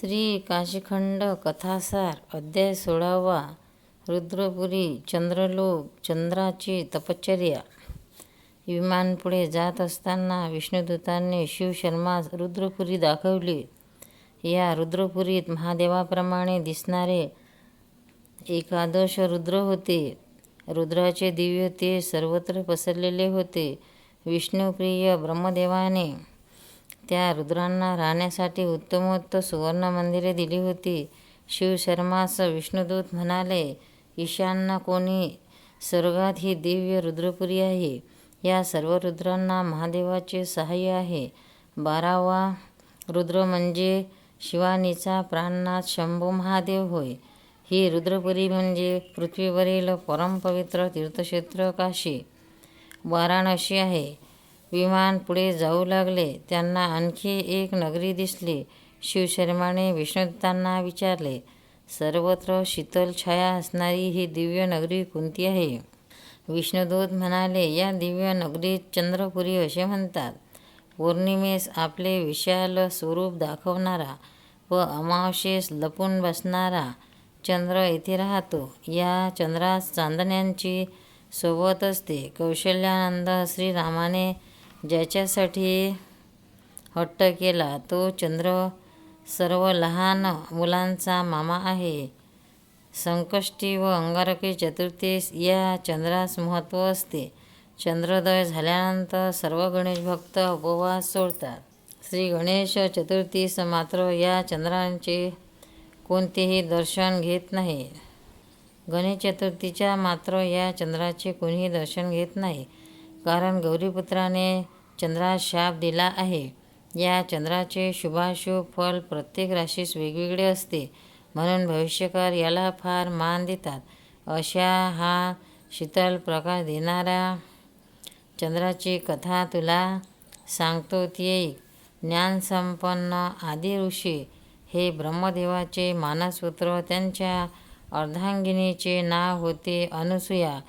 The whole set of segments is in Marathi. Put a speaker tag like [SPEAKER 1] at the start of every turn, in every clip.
[SPEAKER 1] श्री काशीखंड कथासार अध्याय सोळावा रुद्रपुरी चंद्रलोक चंद्राची तपश्चर्या. विमान पुढे जात असताना विष्णुदूतांनी शिवशर्मास रुद्रपुरी दाखवली. या रुद्रपुरीत महादेवाप्रमाणे दिसणारे एकादश रुद्र होते. रुद्राचे दिव्य ते सर्वत्र पसरलेले होते. विष्णुप्रिय ब्रह्मदेवाने त्या रुद्रांना राहण्यासाठी उत्तमोत्तम सुवर्ण मंदिरे दिली होती. शिवशर्मास विष्णुदूत म्हणाले ईशान्य कोणी स्वर्गात ही दिव्य रुद्रपुरी आहे. या सर्व रुद्रांना महादेवाचे सहाय्य आहे. बारावा रुद्र म्हणजे शिवानीचा प्राणनाथ शंभू महादेव होय. ही रुद्रपुरी म्हणजे पृथ्वीवरील परमपवित्र तीर्थक्षेत्र काशी. वाराणसी आहे. विमान पुढे जाऊ लागले. त्यांना आणखी एक नगरी दिसली. शिवशर्माने विष्णुदत्तांना विचारले सर्वत्र शीतल छाया असणारी ही दिव्य नगरी कोणती आहे? विष्णुदूत म्हणाले या दिव्य नगरीत चंद्रपुरी असे म्हणतात पौर्णिमेस आपले विशाल स्वरूप दाखवणारा व अमावशेस लपून बसणारा चंद्र येथे राहतो. या चंद्रास चांदण्यांची सोबत असते. कौशल्यानंद श्रीरामाने ज्याच्यासाठी हट्ट केला तो चंद्र सर्व लहान मुलांचा मामा आहे. संकष्टी व अंगारकी चतुर्थीस या चंद्रास महत्त्व असते. चंद्रोदय झाल्यानंतर सर्व गणेश भक्त उपवास सोडतात. श्री गणेश चतुर्थीस मात्र या चंद्रांचे कोणतेही दर्शन घेत नाही. गणेश चतुर्थीच्या मात्र या चंद्राचे कोणीही दर्शन घेत नाही. कारण गौरीपुत्राने चंद्रास शाप दिला आहे. या चंद्राचे शुभाशुभ फल प्रत्येक राशीस वेगवेगळे असते. म्हणून भविष्यकार याला फार मान देतात. अशा हा शीतल प्रकाश देणाऱ्या चंद्राची कथा तुला सांगतो ती ऐक ज्ञानसंपन्न आदि ऋषी हे ब्रह्मदेवाचे मानसपुत्र त्यांच्या अर्धांगिनीचे नाव होते अनुसूया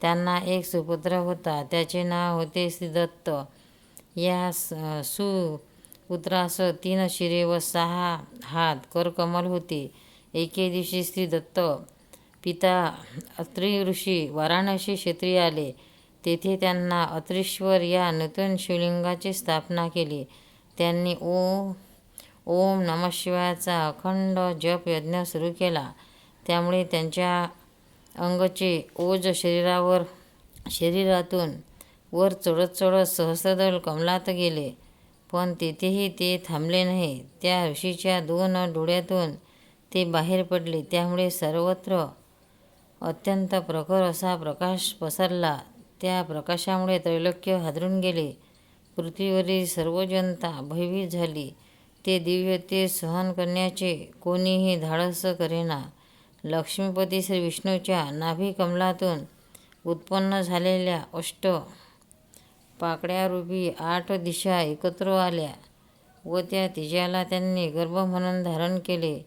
[SPEAKER 1] त्यांना एक सुपुत्र होता. त्याचे नाव होते श्रीदत्त या सुपुत्रास तीन शिरे व सहा हात करकमल होते. एके दिवशी श्रीदत्त पिता अत्री ऋषी वाराणसी क्षेत्री आले. तेथे त्यांना अत्रीश्वर या नूतन शिवलिंगाची स्थापना केली. त्यांनी ओ ओम नमः शिवायचा अखंड जप यज्ञ सुरू केला. त्यामुळे त्यांच्या अंगचे ओज शरीरावर शरीरातून वर चढत चढत सहस्रदल कमलात गेले. पण तेथेही ते थांबले नाही. त्या ऋषीच्या दोन डोळ्यातून ते बाहेर पडले. त्यामुळे सर्वत्र अत्यंत प्रखर असा प्रकाश पसरला. त्या प्रकाशामुळे त्रैलोक्य हादरून गेले. पृथ्वीवरील सर्व जनता भयभीत झाली. ते दिव्य ते सहन करण्याचे कोणीही धाडस करेना. लक्ष्मीपती श्री विष्णूच्या नाभिकमलातून उत्पन्न झालेल्या अष्ट पाकड्यारूपी आठ दिशा एकत्र आल्या व त्या तिजाला त्यांनी गर्भ म्हणून धारण केले.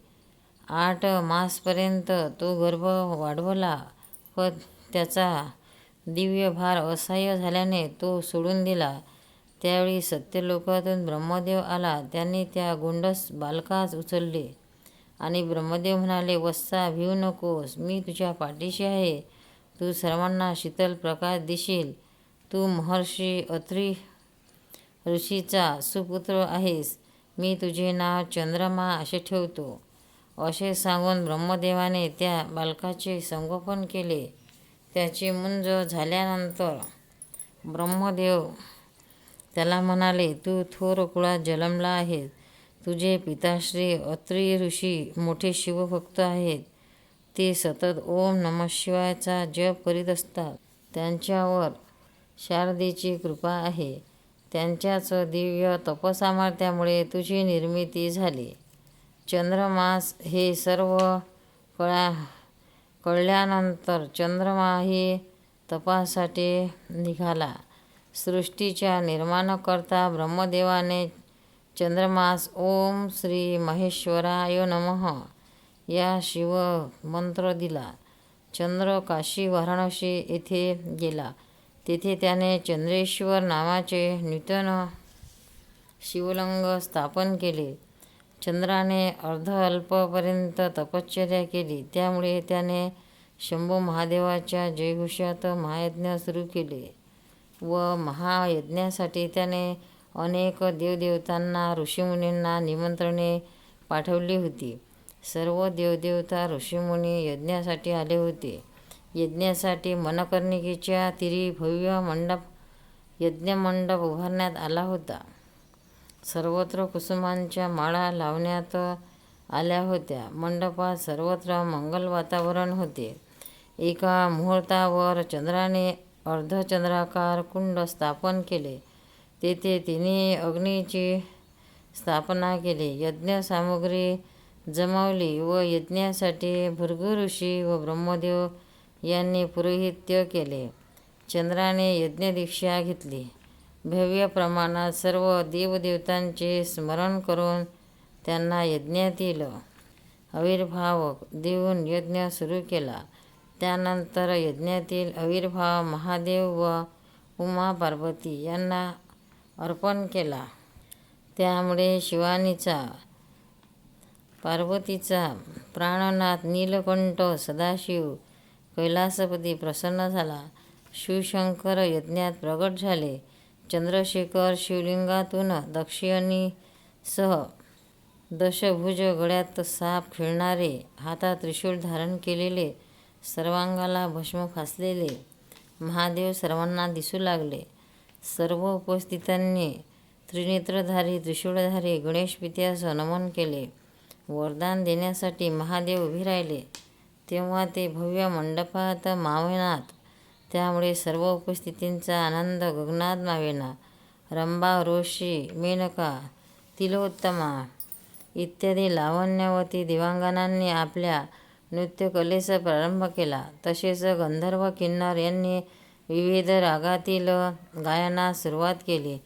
[SPEAKER 1] आठ मासपर्यंत तो गर्भ वाढवला व त्याचा दिव्य भार असह्य झाल्याने तो सोडून दिला. त्यावेळी सत्यलोकातून ब्रह्मदेव आला. त्यांनी त्या गोंडस बालकास उचलले. आणि ब्रह्मदेव म्हणाले वत्सा भिऊ नकोस मी तुझ्या पाठीशी आहे. तू सर्वांना शीतल प्रकाश देशील. तू महर्षी अत्री ऋषीचा सुपुत्र आहेस. मी तुझे नाव चंद्रमा असे ठेवतो. असे सांगून ब्रह्मदेवाने त्या बालकाचे संगोपन केले. त्याची मुंज झाल्यानंतर ब्रह्मदेव त्याला म्हणाले तू थोर कुळात जन्मला आहेस. तुझे पिताश्री अत्री ऋषी मोठे शिवभक्त आहेत. ते सतत ओम नम शिवायचा जप करीत असतात. त्यांच्यावर शारदेची कृपा आहे. त्यांच्याच दिव्य तपसामर्थ्यामुळे तुझी निर्मिती झाली. चंद्रमास हे सर्व कळा कळल्यानंतर चंद्रमा हे तपासाठी निघाला. सृष्टीच्या निर्माणकर्ता ब्रह्मदेवाने चंद्रमास ओम श्री महेश्वराय नमः. या शिव मंत्र दिला. चंद्र काशी वाराणसी येथे गेला. तेथे त्याने चंद्रेश्वर नावाचे नूतन शिवलिंग स्थापन केले. चंद्राने अर्ध अल्पपर्यंत तपश्चर्या केली. त्यामुळे त्याने शंभू महादेवाच्या जयघोषात महायज्ञ सुरू केले व महायज्ञासाठी त्याने अनेक देवदेवतांना ऋषीमुनींना निमंत्रणे पाठवली होती. सर्व देवदेवता ऋषीमुनी यज्ञासाठी आले होते. यज्ञासाठी मनकर्णिकेच्या तिरी भव्य मंडप यज्ञमंडप उभारण्यात आला होता. सर्वत्र कुसुमांच्या माळा लावण्यात आल्या होत्या. मंडपात सर्वत्र मंगल वातावरण होते. एका मुहूर्तावर चंद्राने अर्धचंद्राकार कुंड स्थापन केले. तेथे तिने अग्नीची स्थापना केली. यज्ञसामुग्री जमावली व यज्ञासाठी भृगु ऋषी व ब्रह्मदेव यांनी पुरोहित्य केले. चंद्राने यज्ञदीक्षा घेतली. भव्य प्रमाणात सर्व देवदेवतांचे स्मरण करून त्यांना यज्ञातील आविर्भाव देऊन यज्ञ सुरू केला. त्यानंतर यज्ञातील आविर्भाव महादेव व उमा पार्वती यांना अर्पण केला. त्यामुळे शिवानीचा पार्वतीचा प्राणनाथ नीलकंठ सदाशिव कैलासपती प्रसन्न झाला. शिवशंकर यज्ञात प्रगट झाले. चंद्रशेखर शिवलिंगातून दक्षिणीसह दशभुज गळ्यात साप खेळणारे हातात त्रिशूळ धारण केलेले सर्वांगाला भस्म फासलेले महादेव सर्वांना दिसू लागले. सर्व उपस्थितांनी त्रिनेत्रधारी त्रिशूळधारी गणेश पित्यास नमन केले. वरदान देण्यासाठी महादेव उभे राहिले. तेव्हा ते भव्य मंडपात मावेनात. त्यामुळे सर्व उपस्थितींचा आनंद गगनात मावेना. रंभा रोशी मेनका तिलोत्तमा इत्यादी लावण्यवती देवांगणांनी आपल्या नृत्यकलेचा प्रारंभ केला. तसेच गंधर्व किन्नर यांनी विविध रागातील गायनास सुरुवात केली.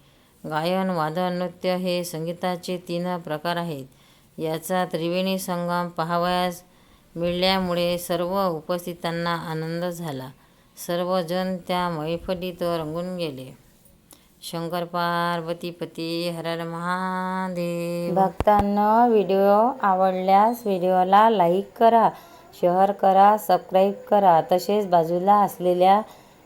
[SPEAKER 1] गायन वादन नृत्य हे संगीताचे तीन प्रकार आहेत. याचा त्रिवेणी संगम पाहावयास मिळाल्यामुळे सर्व उपस्थितांना आनंद झाला. सर्वजण त्या मैफलीत रंगून गेले. शंकर पार्वतीपती हर हरर महादेव.
[SPEAKER 2] भक्तांना व्हिडिओ आवडल्यास व्हिडिओला लाईक करा शेअर करा सबस्क्राईब करा. तसेच बाजूला असलेल्या